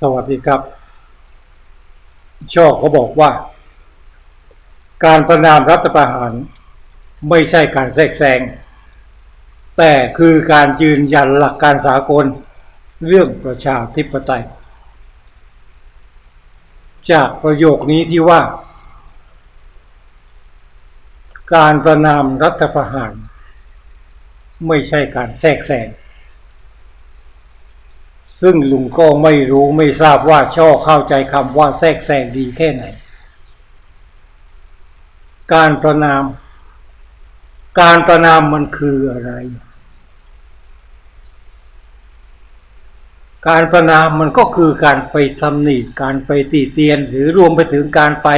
สวัสดีครับ ช่อเขาบอกว่า การประนามรัฐประหาร ไม่ใช่การแทรกแซง แต่คือการยืนยันหลักการสากล เรื่องประชาธิปไตย จากประโยคนี้ที่ว่า การประนามรัฐประหาร ไม่ใช่การแทรกแซง ซึ่งลุงก็ไม่รู้ไม่ทราบว่าช่อเข้าใจคำว่าแทรกแซงดีแค่ไหน การประนาม การประนามมันคืออะไร การประนามมันก็คือการไปทำหนีการไปตีเตียน หรือรวมไปถึงการไป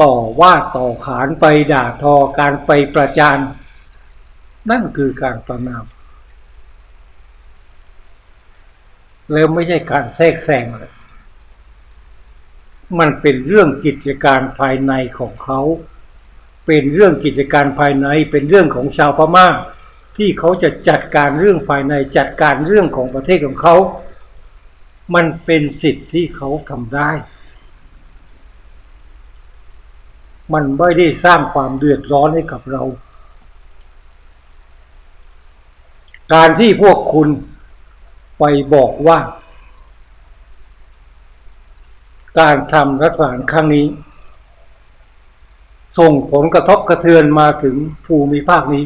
ต่อว่าต่อขานไปด่าทอการไปประจาน นั่นคือการประนาม แล้วไม่ใช่การแทรกแซงเลยมันเป็นเรื่องกิจการภายในของเขา เป็นเรื่องกิจการภายใน เป็นเรื่องของชาวพม่า ที่เขาจะจัดการเรื่องภายในจัดการเรื่องของประเทศของเขา มันเป็นสิทธิ์ที่เขาทำได้ มันไม่ได้สร้างความเดือดร้อนให้กับเรา การที่พวกคุณ ไปบอกว่า การทำรัฐประหารครั้งนี้ ส่งผลกระทบกระเทือนมาถึงภูมิภาคนี้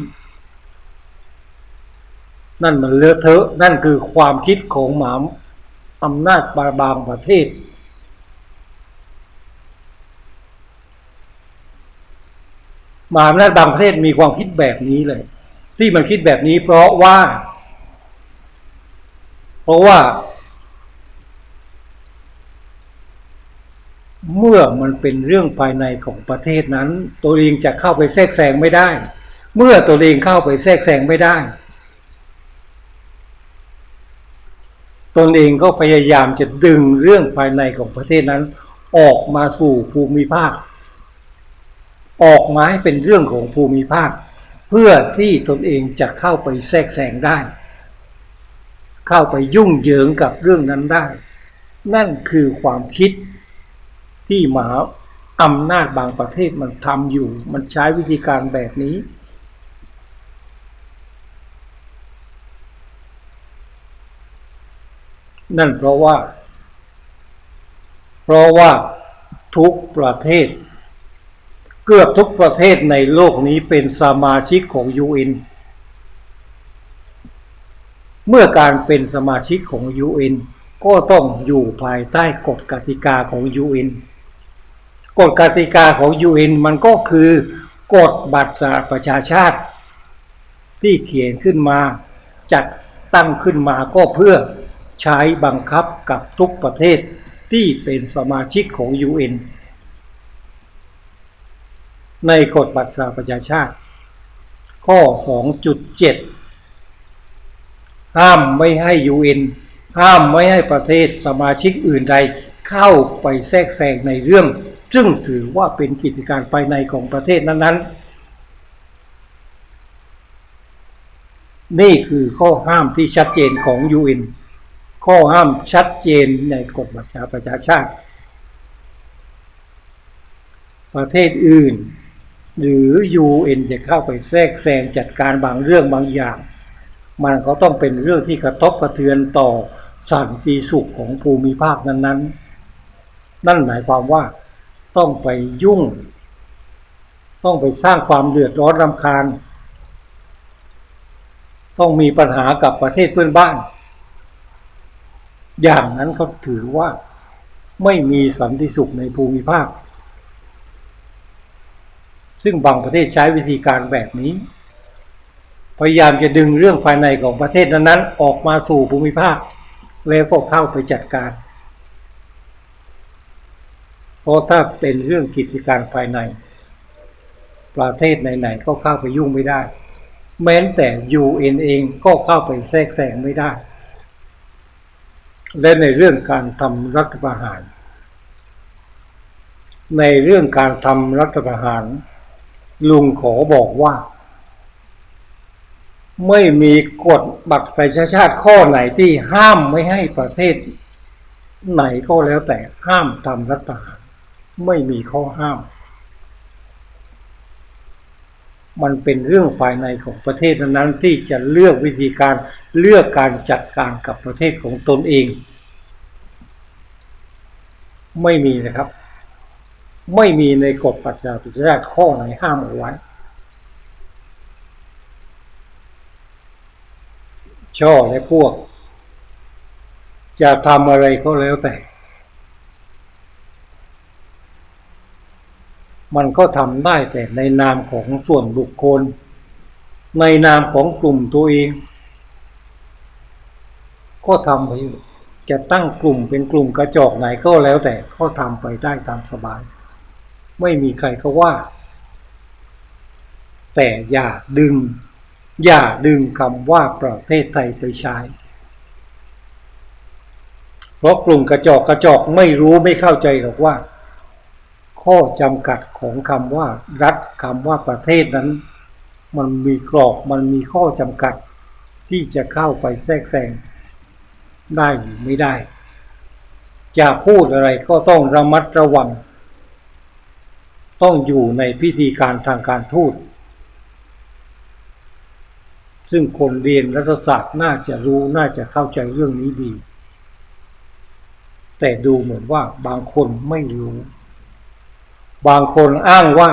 นั่นมันเลอะเทอะนั่นคือความคิดของหมามอำนาจบาบางประเทศ มหาอำนาจบางประเทศมีความคิดแบบนี้เลย ที่มันคิดแบบนี้เพราะว่า เพราะว่า เมื่อมันเป็นเรื่องภายในของประเทศนั้น ตัวเองจะเข้าไปแทรกแซงไม่ได้ เมื่อตัวเองเข้าไปแทรกแซงไม่ได้ ตนเองก็พยายามจะดึงเรื่องภายในของประเทศนั้น ออกมาสู่ภูมิภาค ออกมาให้เป็นเรื่องของภูมิภาค เพื่อที่ตนเองจะเข้าไปแทรกแซงได้ เข้าไปยุ่งเหยิงกับเรื่องนั้นได้ นั่นคือความคิดที่หมาอำนาจบางประเทศมันทำอยู่ มันใช้วิธีการแบบนี้ นั่นเพราะว่า เพราะว่าทุกประเทศ เกือบทุกประเทศในโลกนี้เป็นสมาชิกของยูเอ็น เมื่อการเป็นสมาชิกของ UN ก็ต้องอยู่ภายใต้กฎกติกาของ UN กฎกติกาของ UN มันก็คือกฎบัตรสหประชาชาติ ที่เขียนขึ้นมาจัดตั้งขึ้นมาก็เพื่อใช้บังคับกับทุกประเทศที่เป็นสมาชิกของ UN ในกฎบัตรสหประชาชาติ ข้อ 2.7 ห้ามไม่ให้ยูเอ็นห้ามไม่ให้ประเทศสมาชิกอื่นใด เข้าไปแทรกแซงในเรื่อง ซึ่งถือว่าเป็นกิจการภายในของประเทศนั้นๆ นี่คือข้อห้ามที่ชัดเจนของยูเอ็นข้อห้ามชัดเจนในกฎบัญชาประชาชาติ ประเทศอื่น หรือ UN จะเข้าไปแทรกแซงจัดการบางเรื่องบางอย่าง มันก็ต้องเป็นเรื่องที่กระทบกระเทือนต่อสันติสุขของภูมิภาคนั้น ๆ นั่นหมายความว่าต้องไปยุ่ง ต้องไปสร้างความเดือดร้อนรำคาญ ต้องมีปัญหากับประเทศเพื่อนบ้าน อย่างนั้นเขาถือว่าไม่มีสันติสุขในภูมิภาค ซึ่งบางประเทศใช้วิธีการแบบนี้ พยายามจะดึงเรื่องภายในของประเทศนั้นๆออกมาสู่ภูมิภาค แล้วก็เข้าไปจัดการ เพราะถ้าเป็นเรื่องกิจการภายใน ประเทศไหนๆก็เข้าไปยุ่งไม่ได้ แม้แต่ UN เองก็เข้าไปแทรกแซงไม่ได้ และในเรื่องการทำรัฐประหาร ในเรื่องการทำรัฐประหาร ลุงขอบอกว่า ไม่มีกฎบัตรประชาชาติข้อไหนที่ห้ามไม่ให้ประเทศ ไหนก็แล้วแต่ห้ามทำรัฐประหารไม่มีข้อห้าม มันเป็นเรื่องภายในของประเทศนั้นๆที่จะเลือกวิธีการเลือกการจัดการกับประเทศของตนเอง ไม่มีนะครับ ไม่มีในกฎประชาธิปไตยข้อไหนห้ามเอาไว้ ช่อและพวก จะทำอะไรก็แล้วแต่ มันก็ทำได้แต่ในนามของส่วนบุคคล ในนามของกลุ่มตัวเอง ก็ทำไปจะตั้งกลุ่มเป็นกลุ่มกระจอกไหนก็แล้วแต่ก็ทำไปได้ตามสบาย ไม่มีใครก็ว่า แต่อย่าดึง อย่าดึงคำว่าประเทศไทยไปใช้ เพราะกลุ่มกระจอกกระจอกไม่รู้ไม่เข้าใจหรอกว่า ข้อจำกัดของคำว่า รัฐคำว่าประเทศนั้น มันมีกรอบมันมีข้อจำกัดที่จะเข้าไปแทรกแซงได้หรือไม่ได้ จะพูดอะไรก็ต้องระมัดระวัง ต้องอยู่ในพิธีการทางการทูต ซึ่งคนเรียนรัฐศาสตร์น่าจะรู้น่าจะเข้าใจเรื่องนี้ดี แต่ดูเหมือนว่าบางคนไม่รู้ บางคนอ้างว่า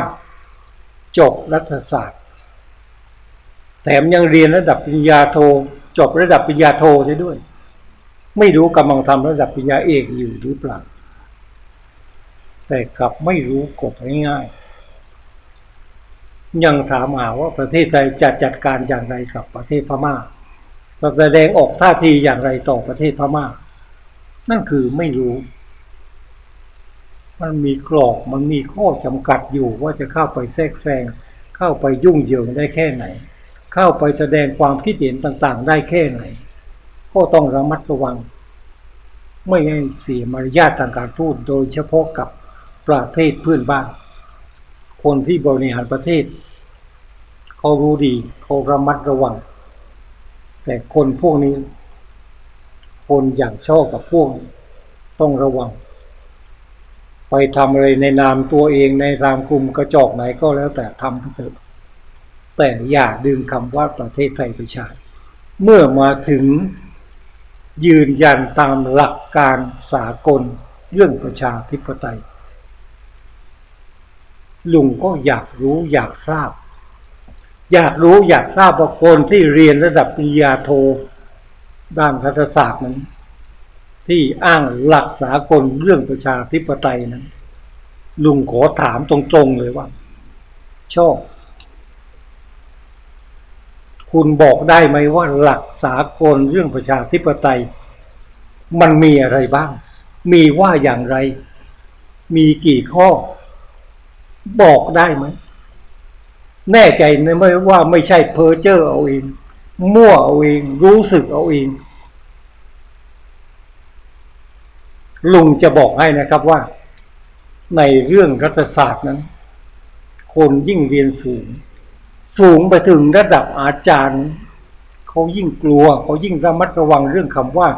จบรัฐศาสตร์ แถมยังเรียนระดับปริญญาโท จบระดับปริญญาโทใช่ด้วย ไม่รู้กำลังทำระดับปริญญาเอกอยู่หรือเปล่าแต่กลับไม่รู้กฎง่ายๆ ยังถามหาว่าประเทศไทยจะจัดการอย่างไรกับประเทศพม่าจะแสดงออกท่าทีอย่างไรต่อประเทศพม่า นั่นคือไม่รู้ มันมีกรอบมันมีข้อจำกัดอยู่ว่าจะเข้าไปแทรกแซงเข้าไปยุ่งเหยิงได้แค่ไหน เข้าไปแสดงความคิดเห็นต่างๆ ได้แค่ไหน ก็ต้องระมัดระวัง ไม่ให้เสียมารยาททางการทูตโดยเฉพาะกับประเทศเพื่อนบ้าน คนที่บริหารประเทศ เขารู้ดี เขาระมัดระวัง แต่คนพวกนี้ คนอย่างชอบกับพวกนี้ต้องระวัง ไปทำอะไรในนามตัวเองในนามกลุ่มกระจอกไหนก็แล้วแต่ทำเถอะแต่อย่าดึงคำว่าประเทศไทยไปใช้เมื่อมาถึงยืนยันตามหลักการสากลเรื่องประชาธิปไตย ลุงก็อยากรู้อยากทราบ อยากรู้อยากทราบว่าคนที่เรียนระดับปริญญาโทด้านรัฐศาสตร์นั้น ที่อ้างหลักสากลเรื่องประชาธิปไตยนั้น ลุงขอถามตรงๆเลยว่า ชอบ คุณบอกได้ไหมว่าหลักสากลเรื่องประชาธิปไตย มันมีอะไรบ้าง มีว่าอย่างไร มีกี่ข้อ บอกได้ไหมแน่ใจนะไม่ว่าไม่ใช่เพอเจอร์เอาเอง มั่วเอาเอง รู้สึกเอาเอง ลุงจะบอกให้นะครับว่า ในเรื่องรัฐศาสตร์นั้น คนยิ่งเรียนสูง สูงไปถึงระดับอาจารย์เขายิ่งกลัว เขายิ่งระมัดระวังเรื่องคำว่า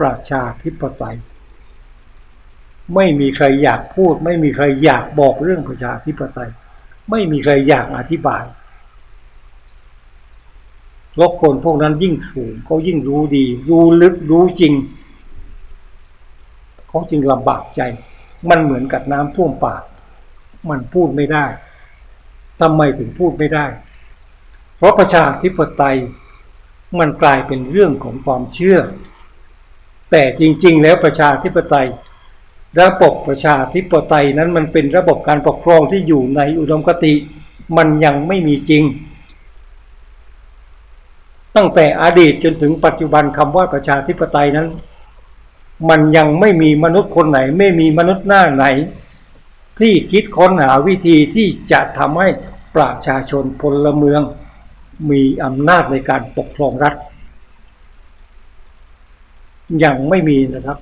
ประชาธิปไตย ไม่มีใครอยากพูด ไม่มีใครอยากบอกเรื่องประชาธิปไตย ไม่มีใครอยากอธิบายเพราะคนพวกนั้นยิ่งสูงเขายิ่งรู้ดี รู้ลึกรู้จริงเขาจึงลำบากใจ มันเหมือนกับน้ำท่วมปาก มันพูดไม่ได้ทำไมถึงพูดไม่ได้ เพราะประชาธิปไตย มันกลายเป็นเรื่องของความเชื่อ แต่จริง ๆ แล้วประชาธิปไตย ระบบประชาธิปไตยนั้นมันเป็นระบบการปกครองที่อยู่ในอุดมคติ มันยังไม่มีจริง ตั้งแต่อดีตจนถึงปัจจุบันคำว่าประชาธิปไตยนั้น มันยังไม่มีมนุษย์คนไหน ไม่มีมนุษย์หน้าไหน ที่คิดค้นหาวิธีที่จะทำให้ประชาชนพลเมือง มีอำนาจในการปกครองรัฐ ยังไม่มีนะครับ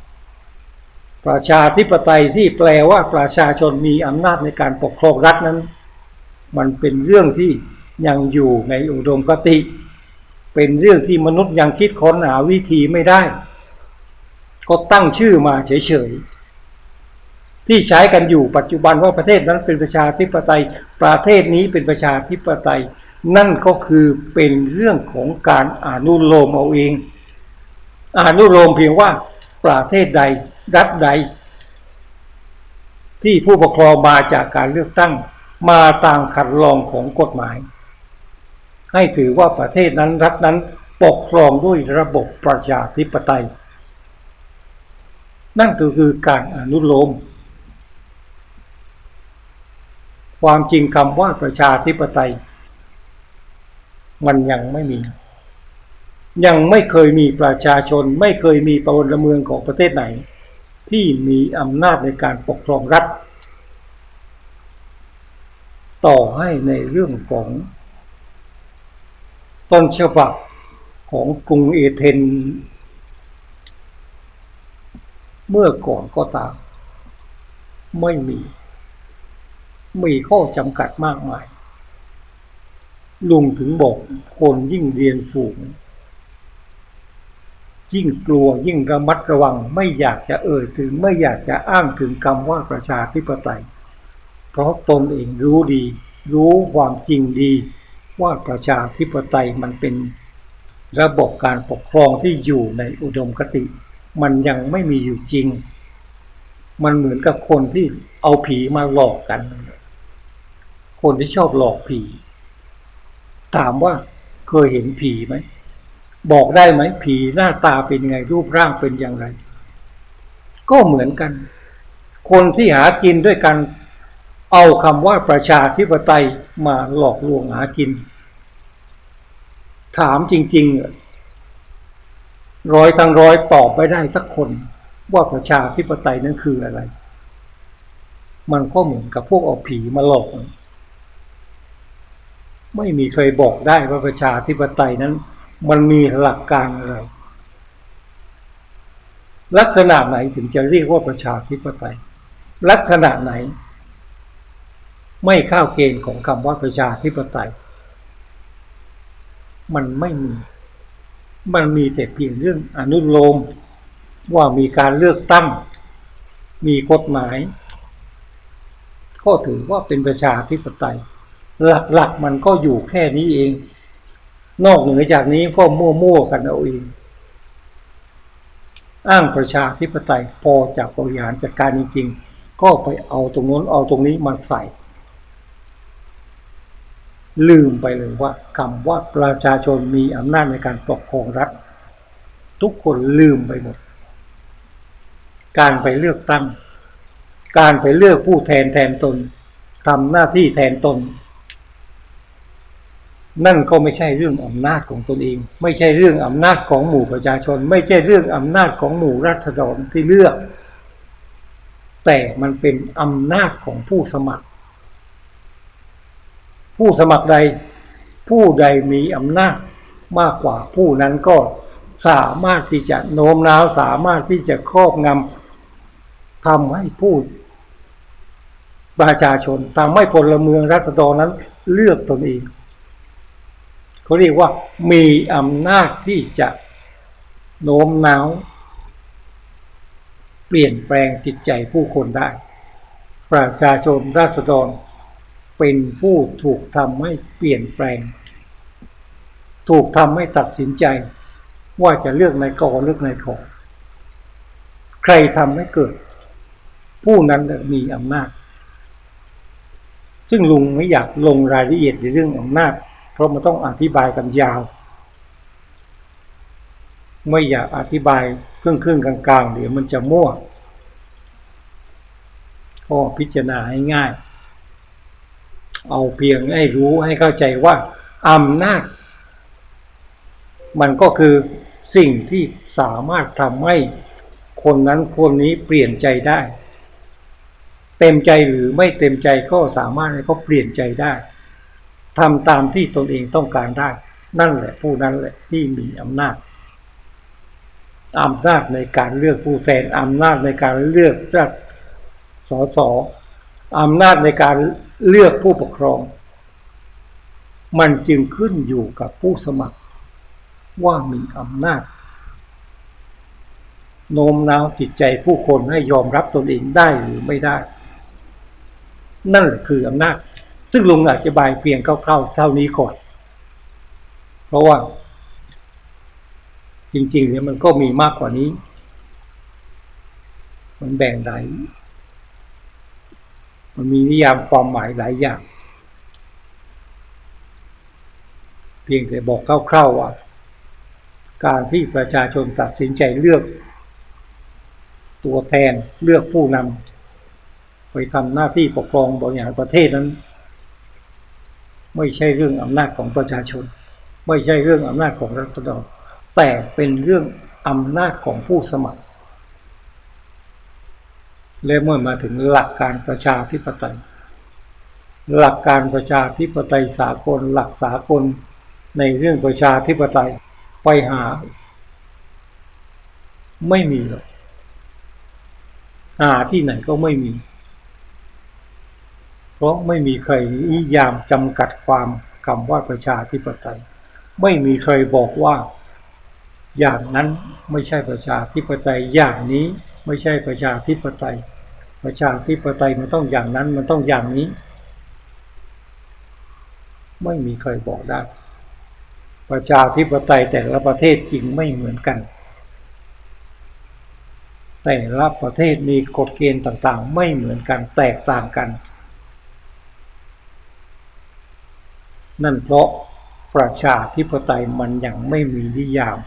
ประชาธิปไตยที่แปลว่าประชาชนมีอำนาจในการปกครองรัฐนั้น มันเป็นเรื่องที่ยังอยู่ในอุดมคติ เป็นเรื่องที่มนุษย์ยังคิดค้นหาวิธีไม่ได้ ก็ตั้งชื่อมาเฉยๆที่ใช้กันอยู่ปัจจุบันว่าประเทศนั้นเป็นประชาธิปไตย ประเทศนี้เป็นประชาธิปไตย นั่นก็คือเป็นเรื่องของการอนุโลมเอาเอง อนุโลมเพียงว่าประเทศใด รัฐใด ที่ผู้ปกครองมาจากการเลือกตั้งมาตามขัดลองของกฎหมาย ให้ถือว่าประเทศนั้นรัฐนั้นปกครองด้วยระบบประชาธิปไตย นั่นก็คือการอนุโลม ความจริงคำว่าประชาธิปไตย มันยังไม่มี ยังไม่เคยมีประชาชนไม่เคยมีพลเมืองของประเทศไหน ที่มีอำนาจในการปกครองรัฐ ต่อให้ในเรื่องของต้นฉบับของกรุงเอเธน เมื่อก่อนก็ตาม ไม่มี มีข้อจำกัดมากมาย ลุงถึงบอกคนยิ่งเรียนสูง ยิ่งกลัวยิ่งระมัดระวังไม่อยากจะเอ่ยถึงไม่อยากจะอ้างถึงคำว่าประชาธิปไตย เพราะตนเองรู้ดี รู้ความจริงดี ว่าประชาธิปไตยมันเป็น ระบบการปกครองที่อยู่ในอุดมคติ มันยังไม่มีอยู่จริง มันเหมือนกับคนที่เอาผีมาหลอกกัน คนที่ชอบหลอกผี ถามว่าเคยเห็นผีไหม บอกได้ไหมผีหน้าตาเป็นไง รูปร่างเป็นอย่างไร ก็เหมือนกัน คนที่หากินด้วยกันเอาคำว่าประชาธิปไตยมาหลอกลวงหากิน ถามจริงๆร้อยทั้งร้อยตอบไม่ได้สักคน ว่าประชาธิปไตยนั้นคืออะไร มันก็เหมือนกับพวกเอาผีมาหลอกไม่มีใครบอกได้ว่าประชาธิปไตยนั้น มันมีหลักการอะไร ลักษณะไหนถึงจะเรียกว่าประชาธิปไตย ลักษณะไหน ไม่เข้าเกณฑ์ของคำว่าประชาธิปไตย มันไม่มี มันมีแต่เพียงเรื่องอนุโลมว่ามีการเลือกตั้ง มีกฎหมาย ก็ถือว่าเป็นประชาธิปไตย หลักๆมันก็อยู่แค่นี้เอง นอกเหนือจากนี้ก็มั่วๆกันเอาเอง อ้างประชาธิปไตยพอจากบริหารจัดการจริงๆ ก็ไปเอาตรงนู้นเอาตรงนี้มาใส่ ลืมไปเลยว่าคำว่าประชาชนมีอำนาจในการปกครองรัฐ ทุกคนลืมไปหมด การไปเลือกตั้ง การไปเลือกผู้แทนแทนตนทำหน้าที่แทนตน นั่นก็ไม่ใช่เรื่องอำนาจของตนเอง ไม่ใช่เรื่องอำนาจของหมู่ประชาชน ไม่ใช่เรื่องอำนาจของหมู่รัษฎรที่เลือก แต่มันเป็นอำนาจของผู้สมัคร ผู้สมัครใด ผู้ใดมีอำนาจมากกว่าผู้นั้นก็สามารถที่จะโน้มน้าวสามารถที่จะครอบงำทำให้ผู้ประชาชนทำให้พลเมืองรัษฎรนั้นเลือกตนเอง เขาเรียกว่ามีอำนาจที่จะโน้มน้าว เปลี่ยนแปลงจิตใจผู้คนได้ ประชาชนรัษฎร เป็นผู้ถูกทำให้เปลี่ยนแปลง ถูกทำให้ตัดสินใจ ว่าจะเลือกนายกเลือกนายขอใครทำให้เกิด ผู้นั้นมีอำนาจ ซึ่งลุงไม่อยากลงรายละเอียดในเรื่องอำนาจ เพราะมันต้องอธิบายกันยาว ไม่อยากอธิบายครึ่งครึ่งกลางๆเดี๋ยวมันจะมั่วก็พิจารณาให้ง่าย เอาเพียงให้รู้ให้เข้าใจว่าอำนาจ มันก็คือสิ่งที่สามารถทำให้คนนั้นคนนี้เปลี่ยนใจได้ เต็มใจหรือไม่เต็มใจก็สามารถให้เขาเปลี่ยนใจได้ ทำตามที่ตนเองต้องการได้ นั่นแหละผู้นั้นแหละที่มีอำนาจอำนาจในการเลือกผู้แทนอำนาจในการเลือกรัฐสสอำนาจในการเลือกผู้ปกครอง มันจึงขึ้นอยู่กับผู้สมัคร ว่ามีอำนาจ โน้มน้าวจิตใจผู้คนให้ยอมรับตนเองได้หรือไม่ได้ นั่นแหละคืออำนาจ ซึ่งลุงอธิบายเพียงคร่าวๆเท่านี้ก่อน เพราะว่า จริงๆเนี่ยมันก็มีมากกว่านี้ มันแบ่งหลายมันมีนิยามความหมายหลายอย่าง เพียงแต่บอกคร่าวๆว่า การที่ประชาชนตัดสินใจเลือก ตัวแทนเลือกผู้นำไปทำหน้าที่ปกครองบริหารประเทศนั้น ไม่ใช่เรื่องอำนาจของประชาชน ไม่ใช่เรื่องอำนาจของรัษฎรแต่เป็นเรื่องอำนาจของผู้สมัคร และเมื่อมาถึงหลักการประชาธิปไตย หลักการประชาธิปไตยสากล หลักสากลในเรื่องประชาธิปไตยไปหา ไม่มีหรอกหาที่ไหนก็ไม่มี เพราะไม่มีใครนิยามจำกัดความคำว่าประชาธิปไตย ไม่มีใครบอกว่า อย่างนั้นไม่ใช่ประชาธิปไตย อย่างนี้ไม่ใช่ประชาธิปไตย ประชาธิปไตยมันต้องอย่างนั้นมันต้องอย่างนี้ ไม่มีใครบอกได้ ประชาธิปไตยแต่ละประเทศจริงไม่เหมือนกัน แต่ละประเทศมีกฎเกณฑ์ต่างๆ ไม่เหมือนกันแตกต่างกัน นั่นเพราะประชาธิปไตยมันยังไม่มีนิยาม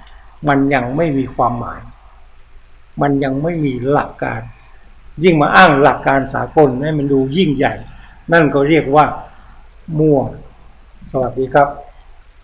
มันยังไม่มีความหมาย มันยังไม่มีหลักการ ยิ่งมาอ้างหลักการสากลให้มันดูยิ่งใหญ่ นั่นก็เรียกว่ามั่ว สวัสดีครับ